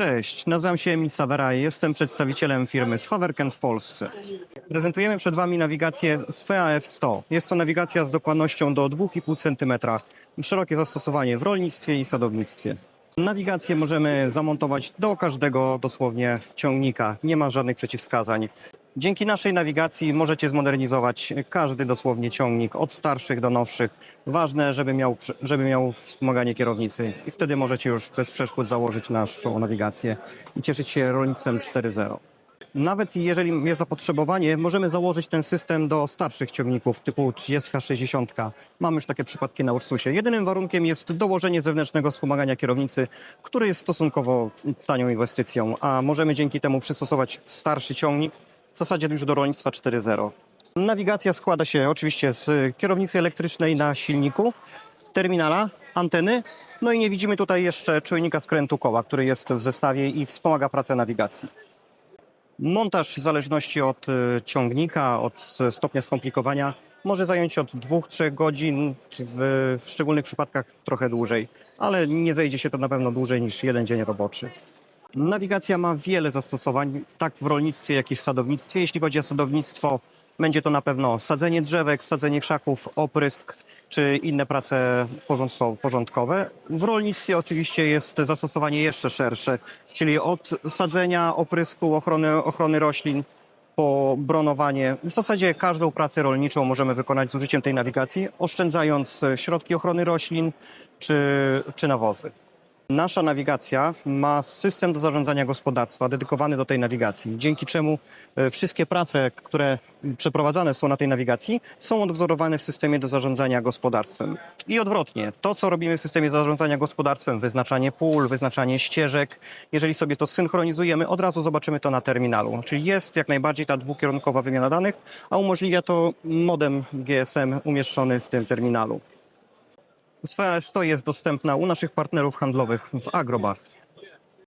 Cześć, nazywam się Emil Sawera i jestem przedstawicielem firmy Sfawerken w Polsce. Prezentujemy przed Wami nawigację Svea F100. Jest to nawigacja z dokładnością do 2,5 cm. Szerokie zastosowanie w rolnictwie i sadownictwie. Nawigację możemy zamontować do każdego dosłownie ciągnika. Nie ma żadnych przeciwwskazań. Dzięki naszej nawigacji możecie zmodernizować każdy dosłownie ciągnik, od starszych do nowszych. Ważne, żeby miał, żeby miał wspomaganie kierownicy i wtedy możecie już bez przeszkód założyć naszą nawigację i cieszyć się rolnictwem 4.0. Nawet jeżeli jest zapotrzebowanie, możemy założyć ten system do starszych ciągników typu 30-60. Mamy już takie przypadki na Ursusie. Jedynym warunkiem jest dołożenie zewnętrznego wspomagania kierownicy, który jest stosunkowo tanią inwestycją, a możemy dzięki temu przystosować starszy ciągnik zasadzie już do rolnictwa 4.0. Nawigacja składa się oczywiście z kierownicy elektrycznej na silniku, terminala, anteny, no i nie widzimy tutaj jeszcze czujnika skrętu koła, który jest w zestawie i wspomaga pracę nawigacji. Montaż w zależności od y, ciągnika, od stopnia skomplikowania może zająć od 2-3 godzin, w, w szczególnych przypadkach trochę dłużej, ale nie zejdzie się to na pewno dłużej niż jeden dzień roboczy. Nawigacja ma wiele zastosowań, tak w rolnictwie, jak i w sadownictwie. Jeśli chodzi o sadownictwo, będzie to na pewno sadzenie drzewek, sadzenie krzaków, oprysk czy inne prace porządko- porządkowe. W rolnictwie oczywiście jest zastosowanie jeszcze szersze, czyli od sadzenia, oprysku, ochrony, ochrony roślin po bronowanie. W zasadzie każdą pracę rolniczą możemy wykonać z użyciem tej nawigacji, oszczędzając środki ochrony roślin czy, czy nawozy. Nasza nawigacja ma system do zarządzania gospodarstwa dedykowany do tej nawigacji, dzięki czemu e, wszystkie prace, które przeprowadzane są na tej nawigacji, są odwzorowane w systemie do zarządzania gospodarstwem. I odwrotnie, to co robimy w systemie zarządzania gospodarstwem, wyznaczanie pól, wyznaczanie ścieżek, jeżeli sobie to synchronizujemy, od razu zobaczymy to na terminalu. Czyli jest jak najbardziej ta dwukierunkowa wymiana danych, a umożliwia to modem GSM umieszczony w tym terminalu. Sfera 100 jest dostępna u naszych partnerów handlowych w Agrobar.